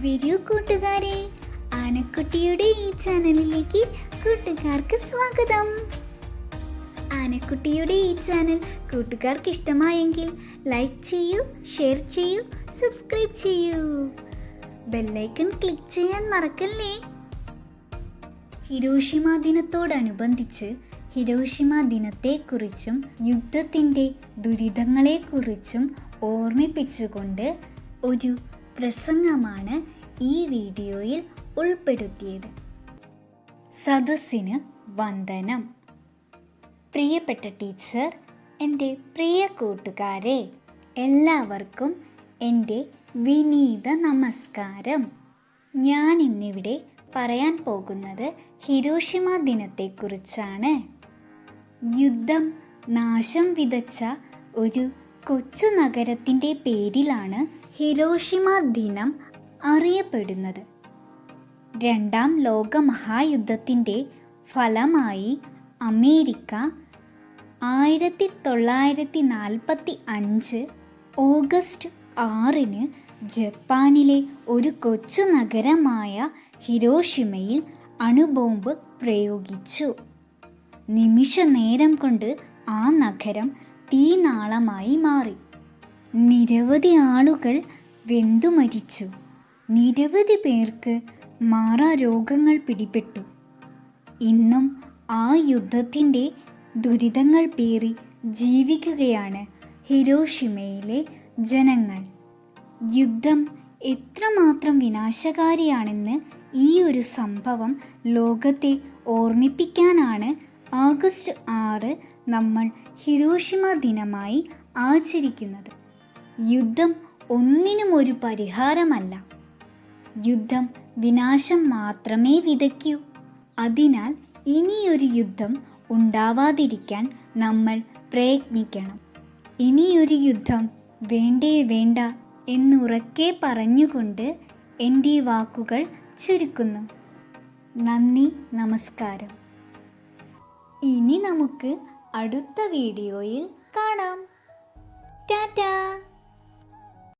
വരൂ കൂട്ടുകാരെ. ആനക്കുട്ടിയുടെ ഈ ചാനലിലേക്ക് കൂട്ടുകാർക്ക് സ്വാഗതം. ആനക്കുട്ടിയുടെ ഈ ചാനൽ കൂട്ടുകാർക്ക് ഇഷ്ടമായെങ്കിൽ ലൈക്ക് ചെയ്യൂ ഷെയർ ചെയ്യൂ സബ്സ്ക്രൈബ് ചെയ്യൂ. ബെല്ലൈക്കൺ ക്ലിക്ക് ചെയ്യാൻ മറക്കല്ലേ? ഹിരോഷിമ ദിനത്തോടനുബന്ധിച്ച് ഹിരോഷിമ ദിനത്തെക്കുറിച്ചും യുദ്ധത്തിന്റെ ദുരിതങ്ങളെക്കുറിച്ചും ഓർമ്മിപ്പിച്ചുകൊണ്ട് ഒരു പ്രസംഗമാണ് ഈ വീഡിയോയിൽ ഉൾപ്പെടുത്തിയത്. സദസ്സിന് വന്ദനം. പ്രിയപ്പെട്ട ടീച്ചർ എന്റെ പ്രിയ കൂട്ടുകാരെ എല്ലാവർക്കും എന്റെ വിനീത നമസ്കാരം. ഞാൻ ഇന്നിവിടെ പറയാൻ പോകുന്നത് ഹിരോഷിമ ദിനത്തെക്കുറിച്ചാണ്. യുദ്ധം നാശം വിതച്ച ഒരു കൊച്ചു നഗരത്തിന്റെ പേരിലാണ് ഹിരോഷിമ ദിനം അറിയപ്പെടുന്നത്. രണ്ടാം ലോക മഹായുദ്ധത്തിന്റെ ഫലമായി അമേരിക്ക ആയിരത്തി തൊള്ളായിരത്തി നാൽപ്പത്തി അഞ്ച് ഓഗസ്റ്റ് ആറിന് ജപ്പാനിലെ ഒരു കൊച്ചു നഗരമായ ഹിരോഷിമയിൽ അണുബോംബ് പ്രയോഗിച്ചു. നിമിഷ നേരം കൊണ്ട് ആ നഗരം തീനാളമായി മാറി. നിരവധി ആളുകൾ വെന്തു മരിച്ചു. നിരവധി പേർക്ക് മാറാ രോഗങ്ങൾ പിടിപെട്ടു. ഇന്നും ആ യുദ്ധത്തിന്റെ ദുരിതങ്ങൾ പേറി ജീവിക്കുകയാണ് ഹിരോഷിമയിലെ ജനങ്ങൾ. യുദ്ധം എത്രമാത്രം വിനാശകാരിയാണെന്ന് ഈ ഒരു സംഭവം ലോകത്തെ ഓർമ്മിപ്പിക്കാനാണ് ആഗസ്റ്റ് ആറ് നമ്മൾ ഹിരോഷിമ ദിനമായി ആചരിക്കുന്നത്. യുദ്ധം ഒന്നിനും ഒരു പരിഹാരമല്ല. യുദ്ധം വിനാശം മാത്രമേ വിതയ്ക്കൂ. അതിനാൽ ഇനിയൊരു യുദ്ധം ഉണ്ടാവാതിരിക്കാൻ നമ്മൾ പ്രയത്നിക്കണം. ഇനിയൊരു യുദ്ധം വേണ്ടേ വേണ്ട എന്നുറക്കെ പറഞ്ഞുകൊണ്ട് എന്റെ വാക്കുകൾ ചുരുക്കുന്നു. നന്ദി നമസ്കാരം. ഇനി നമുക്ക് അടുത്ത വീഡിയോയിൽ കാണാം. ടാറ്റാ!